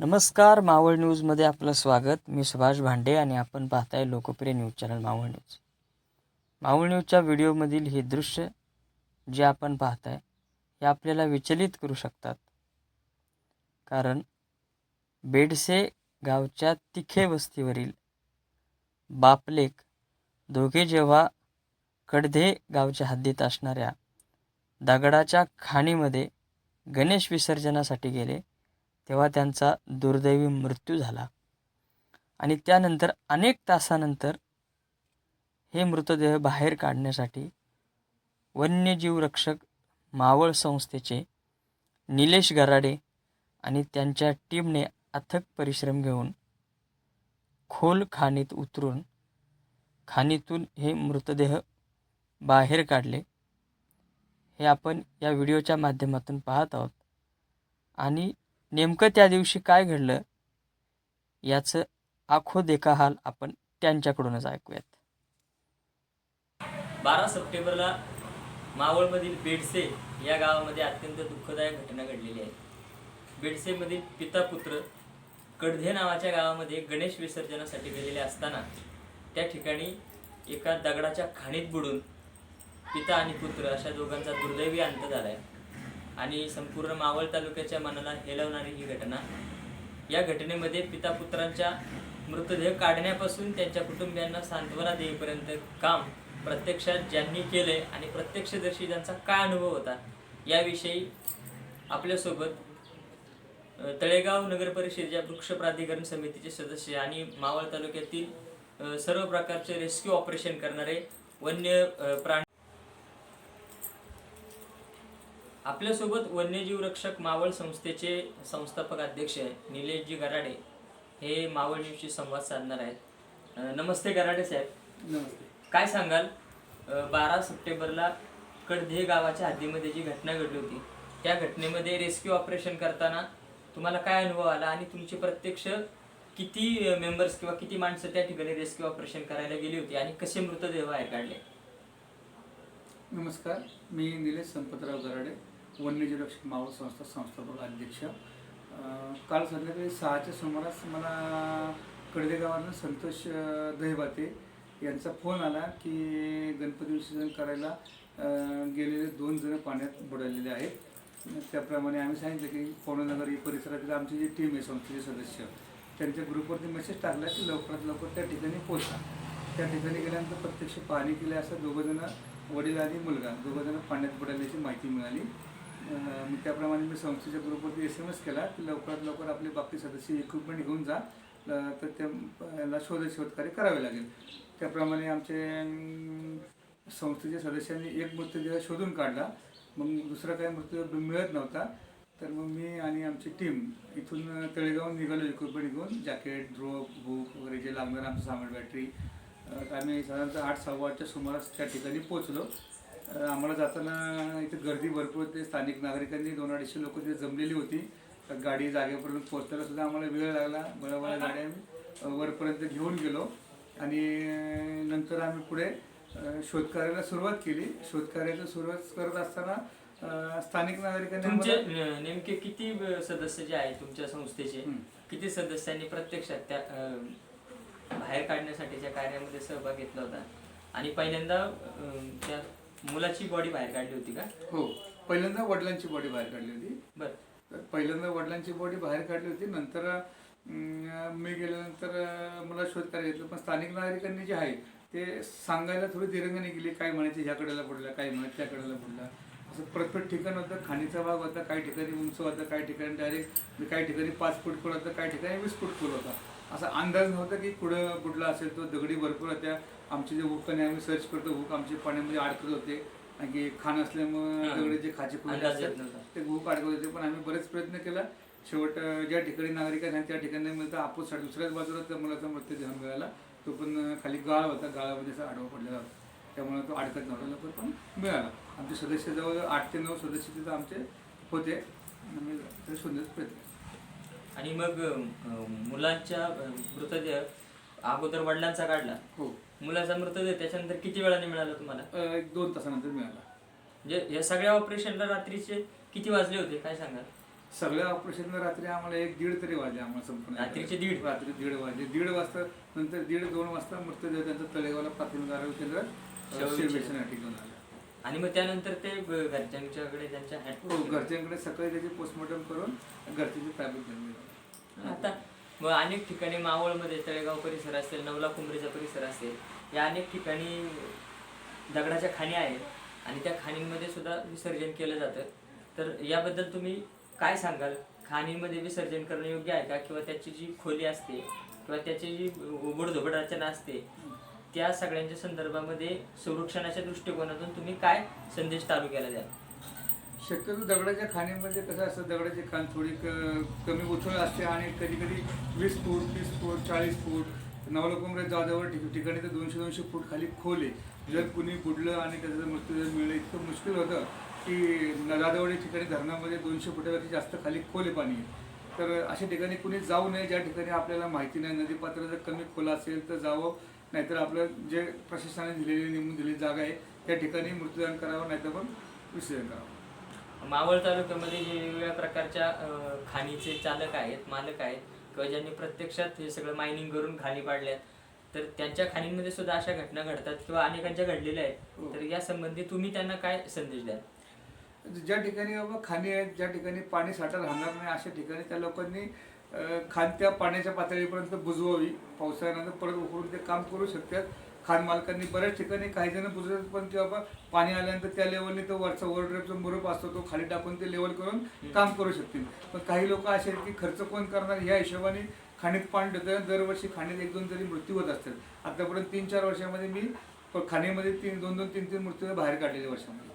नमस्कार मावळ न्यूजमध्ये आपलं स्वागत. मी सुभाष भांडे आणि आपण पाहताय लोकप्रिय news channel Maval news. Maval न्यूजच्या व्हिडिओमधील हे दृश्य जे आपण पाहताय हे आपल्याला विचलित करू शकतात. कारण बेडसे गावच्या तिखे वस्तीवरील बापलेक दोघे जेव्हा कडधे गावच्या हद्दीत असणाऱ्या दगडाच्या खाणीमध्ये गणेश विसर्जनासाठी गेले तेव्हा त्यांचा दुर्दैवी मृत्यू झाला. आणि त्यानंतर अनेक तासानंतर हे मृतदेह बाहेर काढण्यासाठी वन्यजीव रक्षक मावळ संस्थेचे निलेश गराडे आणि त्यांच्या टीमने अथक परिश्रम घेऊन खोल खाणीत उतरून खाणीतून हे मृतदेह बाहेर काढले. हे आपण या व्हिडिओच्या माध्यमातून पाहत आहोत. आणि नेमकं त्या दिवशी काय घडलं याचं आखो देखा हाल आपण त्यांच्याकडूनच ऐकूयात. बारा सप्टेंबरला मावळमधील बेडसे या गावामध्ये अत्यंत दुःखदायक घटना घडलेली आहे. बेडसेमधील पिता पुत्र कडधे नावाच्या गावामध्ये गणेश विसर्जनासाठी गेलेले असताना त्या ठिकाणी एका दगडाच्या खाणीत बुडून पिता आणि पुत्र अशा दोघांचा दुर्दैवी अंत झाला आहे आणि संपूर्ण मावळ तालुक्याच्या मनाला हेलवणारी ही घटना. या घटनेमध्ये पिता पुत्रांच्या मृतदेह काढण्यापासून त्यांच्या कुटुंबियांना सांत्वना देईपर्यंत काम प्रत्यक्षात ज्यांनी केले आणि प्रत्यक्षदर्शी ज्यांचा काय अनुभव होता याविषयी आपल्यासोबत तळेगाव नगर परिषदेच्या वृक्ष प्राधिकरण समितीचे सदस्य आणि मावळ तालुक्यातील सर्व प्रकारचे रेस्क्यू ऑपरेशन करणारे वन्य प्राणी आपल्यासोबत वन्यजीव रक्षक मावळ संस्थेचे संस्थापक अध्यक्ष निलेशजी गराडे हे मावळ न्यूजशी संवाद साधणार आहेत. नमस्ते गराडे साहेब. नमस्ते. काय सांगाल? बारा सप्टेंबरला कडधे गावाच्या हद्दीमध्ये जी घटना घडली होती त्या घटनेमध्ये रेस्क्यू ऑपरेशन करताना तुम्हाला काय अनुभव आला आणि तुमचे प्रत्यक्ष किती मेंबर्स किंवा किती माणसं त्या ठिकाणी रेस्क्यू ऑपरेशन करायला गेली होती आणि कसे मृतदेह बाहेर काढले? नमस्कार. मी निलेश संपतराव गराडे. वन्यजीव रक्षक मावळ संस्था संस्थापक अध्यक्ष. काल संध्याकाळी सहाच्या सुमारास मला कडदे गावानं संतोष दहिबाते यांचा फोन आला की गणपती विसर्जन करायला गेलेले दोन जण पाण्यात बुडालेले आहेत. त्याप्रमाणे आम्ही सांगितलं की पवननगर या परिसरातील आमची जी टीम आहे संस्थेचे सदस्य त्यांच्या ग्रुपवरती मेसेज टाकला की लवकरात लवकर त्या ठिकाणी पोहोचा. त्या ठिकाणी गेल्यानंतर प्रत्यक्ष पाहणी केली. असं दोघंजणं वडील आणि मुलगा दोघंजणं पाण्यात बुडाल्याची माहिती मिळाली. मी त्याप्रमाणे मी संस्थेच्या ग्रुपवरती एस एम एस केला. की लवकरात लवकर आपले बाकी सदस्य इक्विपमेंट घेऊन जा. तर त्याला शोध शोधकार्य करावे लागेल. त्याप्रमाणे आमचे संस्थेच्या सदस्यांनी एक मृतदेह शोधून काढला. मग दुसरा काही मृतदेह मिळत नव्हता. तर मग मी आणि आमची टीम इथून तळेगाव निघालो इक्विपमेंट घेऊन. जॅकेट ड्रोप बुक वगैरे जे लागणार आमचं सामान बॅटरी आम्ही साधारणतः आठ सव्वा आठच्या सुमारास त्या ठिकाणी पोचलो आम्हाला जाताना इथे गर्दी भरपूर होती. स्थानिक नागरिकांनी दोन अडीचशे लोक तिथे जमलेली होती. तर गाडी जागेपर्यंत पोहोचताना सुद्धा आम्हाला वेळ लागला. बळाबळा गाड्या आम्ही वरपर्यंत घेऊन गेलो. आणि नंतर आम्ही पुढे शोधकार्याला सुरुवात केली. शोधकार्याला सुरुवात करत असताना स्थानिक नागरिकांनी तुमचे नेमके किती सदस्य जे आहेत तुमच्या संस्थेचे. किती सदस्यांनी प्रत्यक्षात त्या बाहेर काढण्यासाठीच्या कार्यामध्ये सहभाग घेतला होता? आणि पहिल्यांदा त्या मुलाची बॉडी बाहेर काढली होती का? हो. पहिल्यांदा वडिलांची बॉडी बाहेर काढली होती. बर. तर पहिल्यांदा वडिलांची बॉडी बाहेर काढली होती. नंतर अं, मी गेल्यानंतर मला शोध करायला घेतलं. पण स्थानिक नागरिकांनी जे आहे ते सांगायला थोडी दिरंगाने गेली काय म्हणायचे ह्या कडेला पडला काय म्हणायचं त्या कडेला पडला असं प्रत्येक ठिकाण होतं. खाणीचा भाग होता काही ठिकाणी उंच होता काही ठिकाणी डायरेक्ट काही ठिकाणी पाच फूट खोल होता काही ठिकाणी वीस फूट खोल होता. असा अंदाज नव्हता की कुठं कुठला असेल तो दगडी भरपूर होत्या. आमचे जे हुकाने आम्ही सर्च करतो हुक आमचे पाण्यामध्ये अडकत होते. आणि खाण असल्यामुळे. दगडी जे खाचे खुले असतात. ते गहू काढत होते. पण आम्ही बरेच प्रयत्न केला. शेवट ज्या ठिकाणी नागरिक आहेत त्या ठिकाणी मिळतं आपूस साईड दुसऱ्याच बाजूला त्या मुलाचा मृत्यूदेह मिळाला. तो पण खाली गाळ होता. गाळामध्ये असा आडवा पडलेला होता. त्यामुळे तो अडकत नव्हता. लवकर पण मिळाला. आमचे सदस्य जवळ आठ ते नऊ सदस्य तिथं आमचे होते. आम्ही ते शोधण्याचा प्रयत्न केला. आणि मग मुलांच्या मृतदेह अगोदर वडिलांचा काढला. हो. मुलाचा मृतदेह त्याच्यानंतर किती वेळाने मिळाला तुम्हाला? एक दोन तासानंतर मिळाला. म्हणजे या सगळ्या ऑपरेशनला रात्रीचे किती वाजले होते? काय सांगाल? सगळ्या ऑपरेशन रात्री आम्हाला एक दीड तरी वाजले आम्हाला संपूर्ण. रात्रीचे दीड? रात्री दीड वाजले. दीड वाजता नंतर दीड दोन वाजता मृतदेह त्यांचा तळेगावला प्राथमिक आरोग्य केंद्रात घेऊन आला. आणि मग त्यानंतर ते घरच्यांच्याकडे त्यांच्या हो घरच्यांकडे सकाळी त्याची पोस्टमॉर्टम करून घरच्याची गेलो. आता मग अनेक ठिकाणी मावळमध्ये तळेगाव परिसर असेल नवला कुंभरीचा परिसर असेल या अनेक ठिकाणी दगडाच्या खाणी आहेत आणि त्या खाणींमध्ये सुद्धा विसर्जन केलं जातं. तर याबद्दल तुम्ही काय सांगाल? खाणीमध्ये विसर्जन करणं योग्य आहे का? किंवा त्याची जी खोली असते किंवा त्याची जी उबडधोबड रचना असते त्या सगळ्यांच्या संदर्भामध्ये संरक्षणाच्या दृष्टिकोनातून तुम्ही काय संदेश तालुक्याला द्याल शक्यतो दगडाच्या खाणीमध्ये कसं असतं दगडाची खाण थोडी क- कमी उथळ असते आणि कधी कधी वीस फूट तीस फूट चाळीस फूट नवलकोंबऱ्या जागेवर ठिक- ठिकाणी तर दोनशे दोनशे फूट खाली खोले. जर कुणी बुडलं आणि त्याचा मृत्यूदर मिळलं इतकं मुश्किल होतं की जाधवडी ठिकाणी धरणामध्ये दोनशे फुटापेक्षा जास्त खाली खोल आहे पाणी तर अशा ठिकाणी कुणी जाऊ नये ज्या ठिकाणी आपल्याला माहिती नाही नदीपात्र जर कमी खोल असेल तर जावं. नाहीतर आपलं जे प्रशासनाने दिलेली नेमून दिलेली जागा आहे त्या ठिकाणी मृत्यूदान करावं नाहीतर पण विसर्जन करावं. मावळ तालुक्यामध्ये जे वेगवेगळ्या प्रकारच्या खाणीचे चालक आहेत मालक आहेत किंवा ज्यांनी प्रत्यक्षात हे सगळं मायनिंग करून खाली पाडल्यात तर त्यांच्या खाणींमध्ये सुद्धा अशा घटना घडतात किंवा अनेकांच्या घडलेल्या आहेत. हो. तर या संबंधी तुम्ही त्यांना काय संदेश द्याल? ज्या ठिकाणी बाबा खाणी आहेत ज्या ठिकाणी पाणी साठा राहणार नाही अशा ठिकाणी त्या लोकांनी अं, खाण त्या पाण्याच्या पातळीपर्यंत बुजवावी. पावसाळ्यानंतर परत उकळून ते काम करू शकतात. खाण मालकांनी बऱ्याच ठिकाणी काही जण बुजवतात पण की बाबा पाणी आल्यानंतर त्या लेवलने तो वरचा ओव्हरड्रेपचा मुरूप असतो तो खाली टाकून ते लेवल करून काम करू शकतील. पण काही लोक असे आहेत की खर्च कोण करणार या हिशोबाने खाणीत पाणी देतं दरवर्षी खाणीत एक दोन तरी मृत्यू होत असतात आतापर्यंत तीन चार वर्षामध्ये मी खाणीमध्ये तीन दोन दोन तीन तीन मृत्यू बाहेर काढलेले वर्षामध्ये.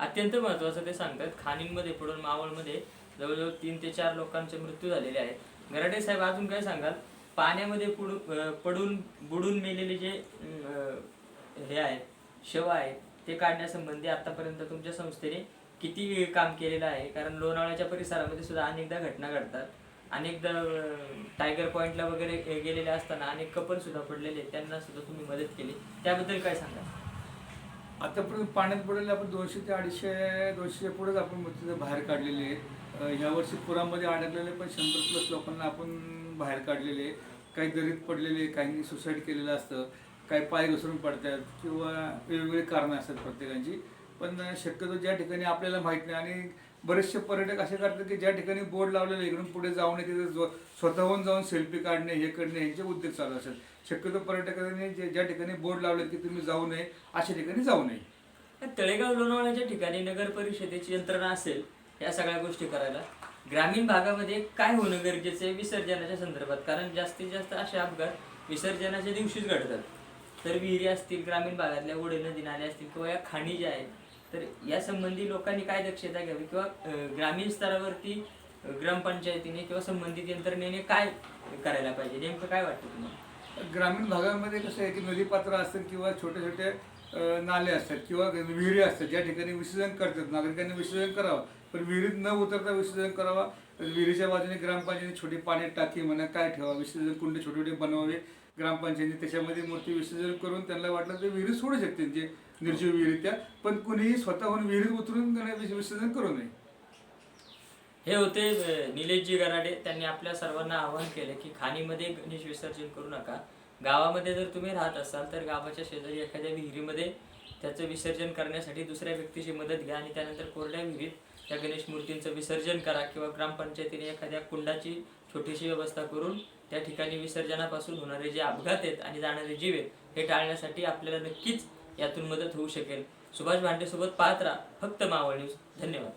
अत्यंत महत्वाचं ते सांगतात. खाणींमध्ये पडून मावळमध्ये जवळजवळ तीन ते चार लोकांचे मृत्यू झालेले आहेत. गराडे साहेब अजून काय सांगाल? पाण्यामध्ये पुढून पडून बुडून मेलेले जे हे आहेत शव आहेत ते काढण्यासंबंधी आतापर्यंत तुमच्या संस्थेने किती काम केलेलं आहे? कारण लोणावळ्याच्या परिसरामध्ये सुद्धा अनेकदा घटना घडतात. अनेकदा टायगर पॉइंटला वगैरे गेलेले असताना अनेक कपल सुद्धा पडलेले त्यांना सुद्धा तुम्ही मदत केली. त्याबद्दल काय सांगा आतापर्यंत पाण्यात पडलेले आपण दोनशे ते अडीचशे दोनशे पुढेच आपण मृत्यू बाहेर काढलेले आहेत. ह्या वर्षी पुरामध्ये अडकलेले पण शंभर प्लस लोकांना आपण बाहेर काढलेले काही दरीत पडलेले काही सुसाईड केलेलं असतं काही पाय घसरून पडतात किंवा वेगवेगळी कारणं असतात प्रत्येकाची. पण शक्यतो ज्या ठिकाणी आपल्याला माहीत नाही आणि बरेचसे पर्यटक असे करतात की ज्या ठिकाणी बोर्ड लावलेले इकडून पुढे जाऊ नये तिथे स्वतःहून जाऊन सेल्फी काढणे हे करणे यांचे उद्योग चालू असतात. शक्यतो पर्यटकांनी जे ज्या ठिकाणी बोर्ड लावले की तुम्ही जाऊ नये अशा ठिकाणी जाऊ नये. तळेगाव लोणावळ्याच्या ठिकाणी नगर परिषदेची यंत्रणा असेल या सगळ्या गोष्टी करायला. ग्रामीण भागामध्ये काय होणं गरजेचं आहे विसर्जनाच्या संदर्भात? कारण जास्तीत जास्त असे अपघात विसर्जनाच्या दिवशीच घडतात. तर विहिरी असतील ग्रामीण भागातल्या ओढे नदी नाले असतील किंवा या खाणी ज्या आहेत तर या संबंधी लोकांनी काय दक्षता घ्यावी किंवा ग्रामीण स्तरावरती ग्रामपंचायतीने किंवा संबंधित यंत्रणेने काय करायला पाहिजे? नेमकं काय वाटतं तुम्हाला? ग्रामीण भागामध्ये कसं आहे की नदीपात्र असतात किंवा छोटे छोटे नाले असतात किंवा विहिरी असतात. ज्या ठिकाणी विसर्जन करतात नागरिकांनी विसर्जन करावं. पण विहिरीत न उतरता विसर्जन करावा. विहिरीच्या बाजूने ग्रामपंचायतीने छोटी पाणी टाकी म्हणा काय ठेवा विसर्जन कुंड छोटे छोटे बनवावे. ग्रामपंचायतीने त्याच्यामध्ये मूर्ती विसर्जन करून त्यांना वाटलं तर विहिरीत सोडू शकते जे निर्जीव विहिरीत त्या पण कुणीही स्वतःहून विहिरीत उतरून विसर्जन करू नये. हे होते निलेशजी गराडे. त्यांनी आपल्या सर्वांना आवाहन केले की खाणीमध्ये गणेश विसर्जन करू नका. गावामध्ये जर तुम्ही राहत असाल तर गावाच्या शेजारी एखाद्या विहिरीमध्ये त्याचं विसर्जन करण्यासाठी दुसऱ्या व्यक्तीची मदत घ्या आणि त्यानंतर कोरड्या विहिरीत त्या गणेश मूर्तींचं विसर्जन करा किंवा ग्रामपंचायतीने एखाद्या कुंडाची छोटीशी व्यवस्था करून त्या ठिकाणी विसर्जनापासून होणारे जे अपघात आहेत आणि जाणारे जीव आहेत हे टाळण्यासाठी आपल्याला नक्कीच यातून मदत होऊ शकेल. सुभाष भांडेसोबत पाहत राहा फक्त मावळ न्यूज. धन्यवाद.